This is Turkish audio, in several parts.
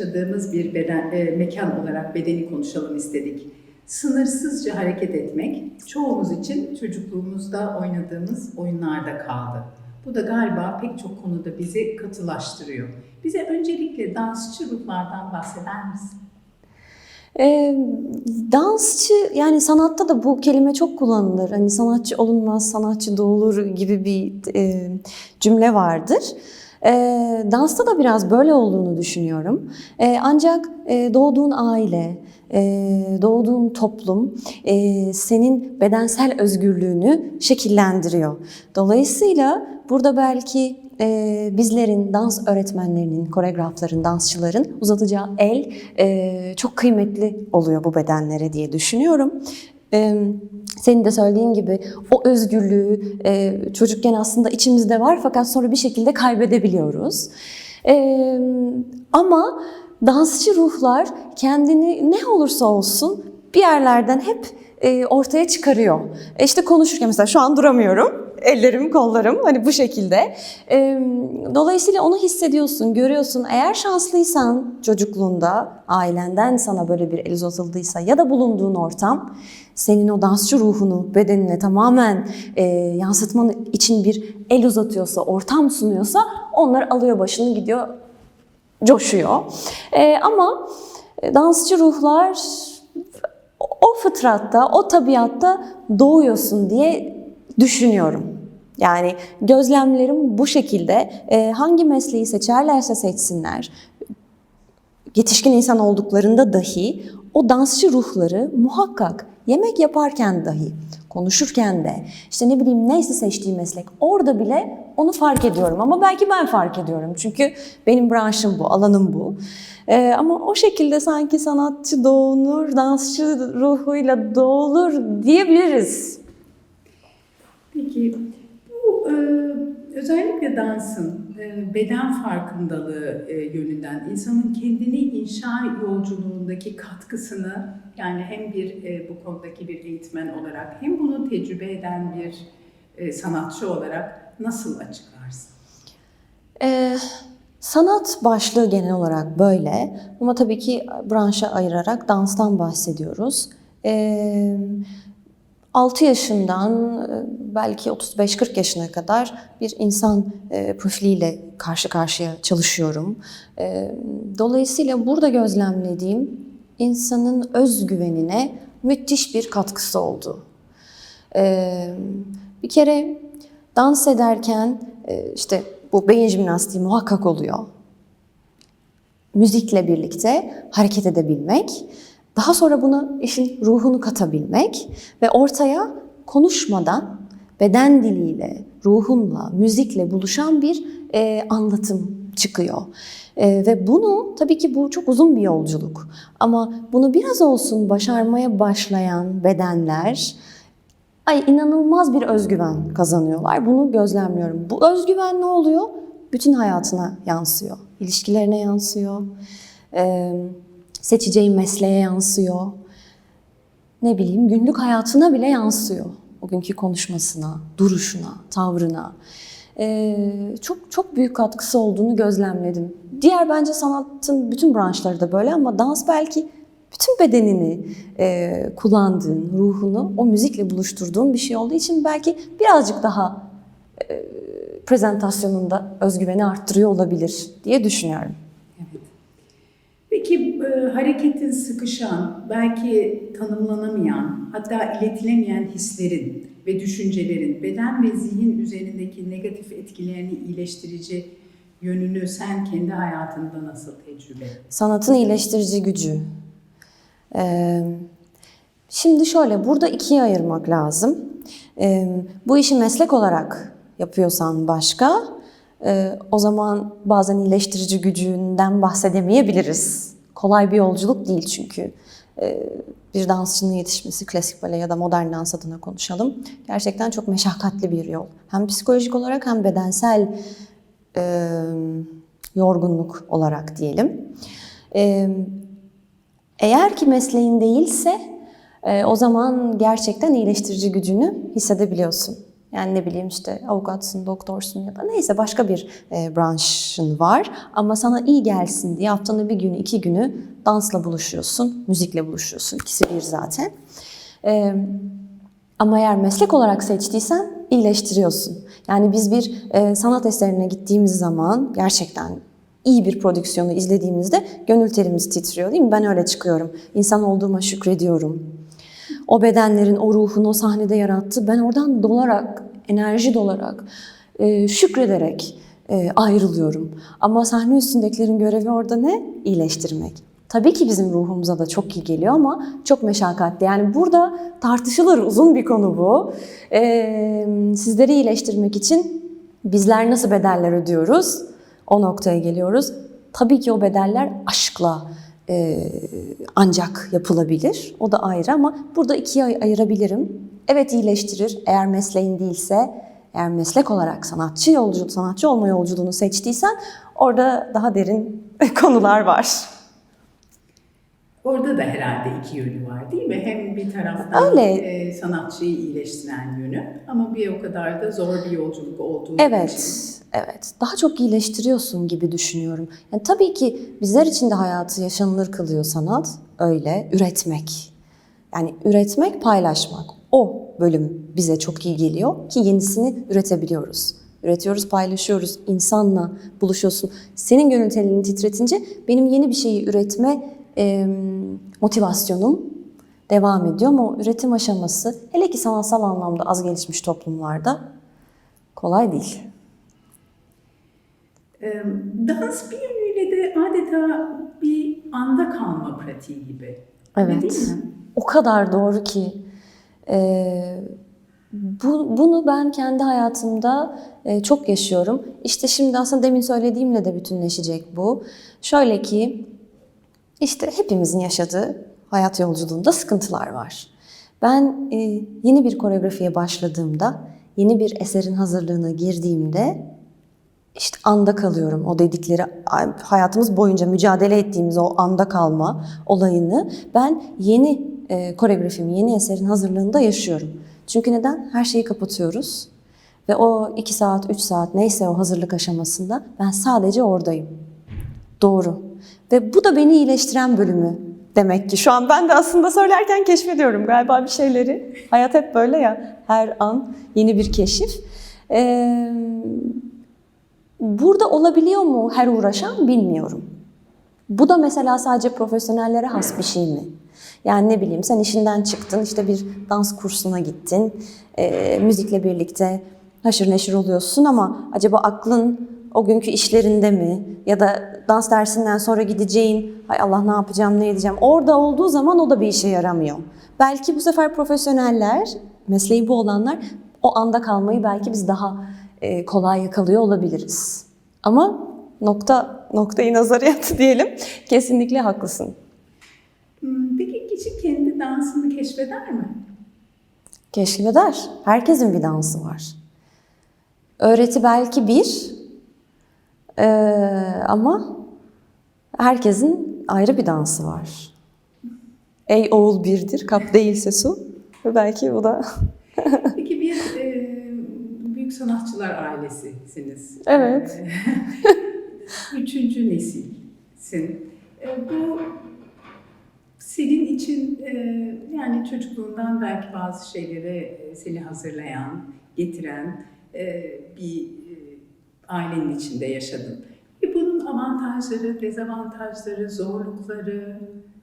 yaşadığımız bir beden, e, mekan olarak bedeni konuşalım istedik. Sınırsızca hareket etmek çoğumuz için çocukluğumuzda oynadığımız oyunlarda kaldı. Bu da galiba pek çok konuda bizi katılaştırıyor. Bize öncelikle dansçı ruhlardan bahseder misin? E, dansçı yani sanatta da bu kelime çok kullanılır. Hani sanatçı olunmaz, sanatçı doğulur gibi bir e, cümle vardır. E, dansta da biraz böyle olduğunu düşünüyorum. E, ancak e, doğduğun aile, e, doğduğun toplum e, senin bedensel özgürlüğünü şekillendiriyor. Dolayısıyla burada belki e, bizlerin, dans öğretmenlerinin, koreografların, dansçıların uzatacağı el e, çok kıymetli oluyor bu bedenlere diye düşünüyorum. E, senin de söylediğin gibi o özgürlüğü e, çocukken aslında içimizde var fakat sonra bir şekilde kaybedebiliyoruz. E, ama dansçı ruhlar kendini ne olursa olsun bir yerlerden hep ortaya çıkarıyor. E işte konuşurken mesela şu an duramıyorum. Ellerim, kollarım hani bu şekilde. E, dolayısıyla onu hissediyorsun, görüyorsun. Eğer şanslıysan çocukluğunda ailenden sana böyle bir el uzatıldıysa ya da bulunduğun ortam senin o dansçı ruhunu bedenine tamamen e, yansıtman için bir el uzatıyorsa, ortam sunuyorsa onlar alıyor başını gidiyor coşuyor. E, ama dansçı ruhlar o fıtratta, o tabiatta doğuyorsun diye düşünüyorum. Yani gözlemlerim bu şekilde. E, hangi mesleği seçerlerse seçsinler, yetişkin insan olduklarında dahi o dansçı ruhları muhakkak yemek yaparken dahi, konuşurken de, işte ne bileyim neyse seçtiği meslek orada bile onu fark ediyorum. Ama belki ben fark ediyorum çünkü benim branşım bu, alanım bu. Ee, ama o şekilde sanki sanatçı doğunur, dansçı ruhuyla doğulur diyebiliriz. Peki bu e, özellikle dansın e, beden farkındalığı e, yönünden insanın kendini inşa yolculuğundaki katkısını yani hem bir e, bu konudaki bir eğitmen olarak hem bunu tecrübe eden bir e, sanatçı olarak nasıl açıklarsın? Ee, sanat başlığı genel olarak böyle ama tabii ki branşa ayırarak danstan bahsediyoruz. Ee, 6 yaşından e, belki 35-40 yaşına kadar bir insan e, profiliyle karşı karşıya çalışıyorum. E, Dolayısıyla burada gözlemlediğim insanın özgüvenine müthiş bir katkısı oldu. Bir kere dans ederken işte bu beyin jimnastiği muhakkak oluyor. Müzikle birlikte hareket edebilmek, daha sonra buna işin ruhunu katabilmek ve ortaya konuşmadan beden diliyle, ruhunla, müzikle buluşan bir e, anlatım çıkıyor. E, ve bunu tabii ki bu çok uzun bir yolculuk. Ama bunu biraz olsun başarmaya başlayan bedenler ay inanılmaz bir özgüven kazanıyorlar. Bunu gözlemliyorum. Bu özgüven ne oluyor? Bütün hayatına yansıyor. İlişkilerine yansıyor. Ee, seçeceği mesleğe yansıyor. Ne bileyim günlük hayatına bile yansıyor. O günkü konuşmasına, duruşuna, tavrına. Ee, çok çok büyük katkısı olduğunu gözlemledim. Diğer bence sanatın bütün branşları da böyle ama dans belki bütün bedenini e, kullandığın, ruhunu o müzikle buluşturduğun bir şey olduğu için belki birazcık daha e, prezentasyonunda özgüveni arttırıyor olabilir diye düşünüyorum. Evet. Peki e, hareketin sıkışan, belki tanımlanamayan, hatta iletilemeyen hislerin ve düşüncelerin beden ve zihin üzerindeki negatif etkilerini iyileştirici yönünü sen kendi hayatında nasıl tecrübe? Sanatın iyileştirici gücü. Ee, şimdi şöyle, burada ikiye ayırmak lazım. Ee, bu işi meslek olarak yapıyorsan başka, e, o zaman bazen iyileştirici gücünden bahsedemeyebiliriz. Kolay bir yolculuk değil çünkü. Ee, bir dansçının yetişmesi, klasik bale ya da modern dans adına konuşalım. Gerçekten çok meşakkatli bir yol. Hem psikolojik olarak hem bedensel e, yorgunluk olarak diyelim. E, eğer ki mesleğin değilse e, o zaman gerçekten iyileştirici gücünü hissedebiliyorsun. Yani ne bileyim işte avukatsın, doktorsun ya da neyse başka bir e, branşın var. Ama sana iyi gelsin diye haftanın bir günü, iki günü dansla buluşuyorsun, müzikle buluşuyorsun. İkisi bir zaten. E, ama eğer meslek olarak seçtiysen iyileştiriyorsun. Yani biz bir e, sanat eserine gittiğimiz zaman gerçekten iyi bir prodüksiyonu izlediğimizde gönül terimiz titriyor değil mi? Ben öyle çıkıyorum. İnsan olduğuma şükrediyorum. O bedenlerin, o ruhun o sahnede yarattı. Ben oradan dolarak, enerji dolarak, e, şükrederek e, ayrılıyorum. Ama sahne üstündekilerin görevi orada ne? İyileştirmek. Tabii ki bizim ruhumuza da çok iyi geliyor ama çok meşakkatli. Yani burada tartışılır uzun bir konu bu. Ee, sizleri iyileştirmek için bizler nasıl bedeller ödüyoruz? O noktaya geliyoruz. Tabii ki o bedeller aşkla ancak yapılabilir. O da ayrı ama burada ikiye ay- ayırabilirim. Evet iyileştirir eğer mesleğin değilse, eğer meslek olarak sanatçı yolcu, sanatçı olma yolculuğunu seçtiysen orada daha derin konular var. Orada da herhalde iki yönü var değil mi? Hem bir taraftan Öyle. e, sanatçıyı iyileştiren yönü ama bir o kadar da zor bir yolculuk olduğu Evet, için. Evet. Daha çok iyileştiriyorsun gibi düşünüyorum. Yani tabii ki bizler için de hayatı yaşanılır kılıyor sanat. Öyle, üretmek. Yani üretmek, paylaşmak. O bölüm bize çok iyi geliyor ki yenisini üretebiliyoruz. Üretiyoruz, paylaşıyoruz, insanla buluşuyorsun. Senin gönül telini titretince benim yeni bir şeyi üretme e, motivasyonum devam ediyor. Ama o üretim aşaması hele ki sanatsal anlamda az gelişmiş toplumlarda kolay değil. E, Dans bir yönüyle de adeta bir anda kalma pratiği gibi. Evet. değil mi? O kadar doğru ki e, bu, bunu ben kendi hayatımda e, çok yaşıyorum. İşte şimdi aslında demin söylediğimle de bütünleşecek bu. Şöyle ki işte hepimizin yaşadığı hayat yolculuğunda sıkıntılar var. Ben e, yeni bir koreografiye başladığımda, yeni bir eserin hazırlığına girdiğimde işte anda kalıyorum. O dedikleri hayatımız boyunca mücadele ettiğimiz o anda kalma olayını ben yeni e, koreografimi, yeni eserin hazırlığında yaşıyorum. Çünkü neden? Her şeyi kapatıyoruz. Ve o iki saat, üç saat neyse o hazırlık aşamasında ben sadece oradayım. Doğru. Ve bu da beni iyileştiren bölümü demek ki. Şu an ben de aslında söylerken keşfediyorum galiba bir şeyleri. Hayat hep böyle ya. Her an yeni bir keşif. Ee, burada olabiliyor mu her uğraşan bilmiyorum. Bu da mesela sadece profesyonellere has bir şey mi? Yani ne bileyim sen işinden çıktın, işte bir dans kursuna gittin, e, müzikle birlikte haşır neşir oluyorsun ama acaba aklın o günkü işlerinde mi? Ya da dans dersinden sonra gideceğin, hay Allah ne yapacağım, ne edeceğim? Orada olduğu zaman o da bir işe yaramıyor. Belki bu sefer profesyoneller, mesleği bu olanlar o anda kalmayı belki biz daha kolay yakalıyor olabiliriz. Ama nokta noktayı nazariyatı diyelim. Kesinlikle haklısın. Hmm, Peki kişi kendi dansını keşfeder mi? Keşfeder. Herkesin bir dansı var. Öğreti belki bir ee, ama herkesin ayrı bir dansı var. Ey oğul birdir, kap değilse su. Belki bu da... Peki bir e, büyük sanatçılar ailesisiniz. Evet. E, Üçüncü nesilsin. E, bu senin için e, yani çocukluğundan belki bazı şeylere seni hazırlayan, getiren e, bir e, ailenin içinde yaşadın. Ve bunun avantajları, dezavantajları, zorlukları,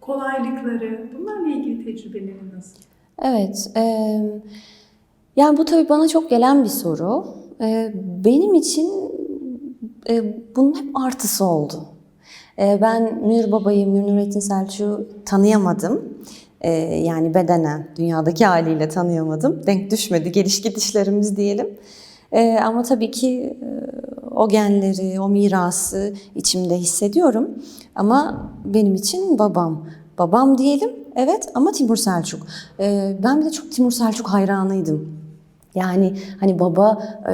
kolaylıkları, bunlarla ilgili tecrübelerin nasıl? Evet. e, yani bu tabii bana çok gelen bir soru. E, benim için e, bunun hep artısı oldu. E, ben Münir Baba'yı, Münir Nurettin Selçuk'u tanıyamadım. E, yani bedenen, dünyadaki haliyle tanıyamadım. Denk düşmedi, geliş gidişlerimiz diyelim. E, ama tabii ki e, o genleri, o mirası içimde hissediyorum. Ama benim için babam. Babam diyelim, evet ama Timur Selçuk. E, ben bir de çok Timur Selçuk hayranıydım. Yani hani baba e,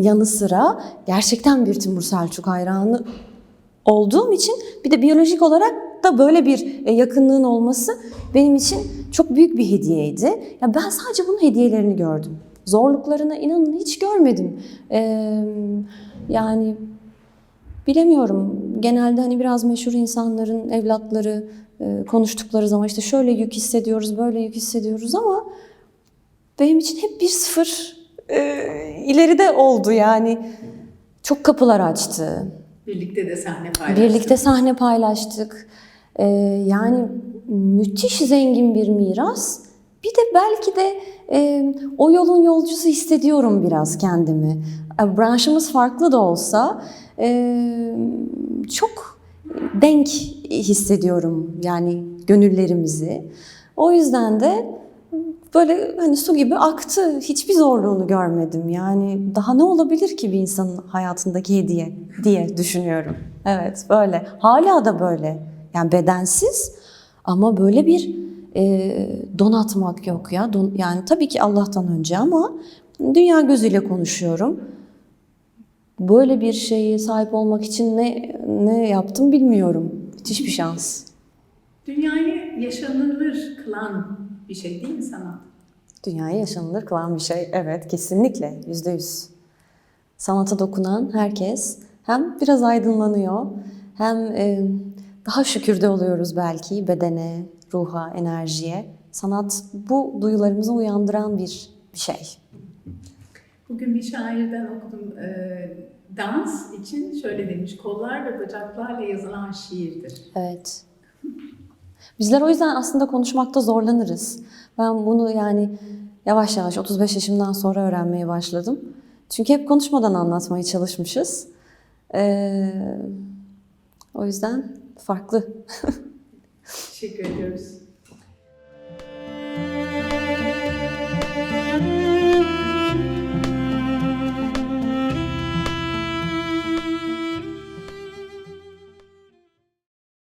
yanı sıra gerçekten bir Timur Selçuk hayranı olduğum için bir de biyolojik olarak da böyle bir e, yakınlığın olması benim için çok büyük bir hediyeydi. Ya ben sadece bunun hediyelerini gördüm. Zorluklarını inanın hiç görmedim. Ee, yani bilemiyorum. Genelde hani biraz meşhur insanların evlatları e, konuştukları zaman işte şöyle yük hissediyoruz, böyle yük hissediyoruz ama benim için hep bir sıfır e, ileride oldu yani. Çok kapılar açtı. Birlikte de sahne paylaştık. Birlikte sahne paylaştık. Ee, yani müthiş zengin bir miras. Bir de belki de e, o yolun yolcusu hissediyorum biraz kendimi. E, Branşımız farklı da olsa e, çok denk hissediyorum yani gönüllerimizi. O yüzden de böyle hani su gibi aktı. Hiçbir zorluğunu görmedim. Yani daha ne olabilir ki bir insanın hayatındaki hediye diye düşünüyorum. Evet böyle. Hala da böyle. Yani bedensiz ama böyle bir e, donatmak yok ya. Don, yani tabii ki Allah'tan önce ama dünya gözüyle konuşuyorum. Böyle bir şeye sahip olmak için ne ne yaptım bilmiyorum. Müthiş bir şans. Dünyayı yaşanılır kılan bir şey değil mi sanat? Dünyayı yaşanılır kılan bir şey. Evet, kesinlikle. Yüzde yüz. Sanata dokunan herkes hem biraz aydınlanıyor hem e, daha şükürde oluyoruz belki bedene, ruha, enerjiye. Sanat bu duyularımızı uyandıran bir, bir şey. Bugün bir şairden okudum. Ee, dans için şöyle demiş. Kollar ve bacaklarla yazılan şiirdir. Evet. Bizler o yüzden aslında konuşmakta zorlanırız. Ben bunu yani yavaş yavaş 35 yaşımdan sonra öğrenmeye başladım. Çünkü hep konuşmadan anlatmaya çalışmışız. Ee, o yüzden farklı. Teşekkür ediyoruz.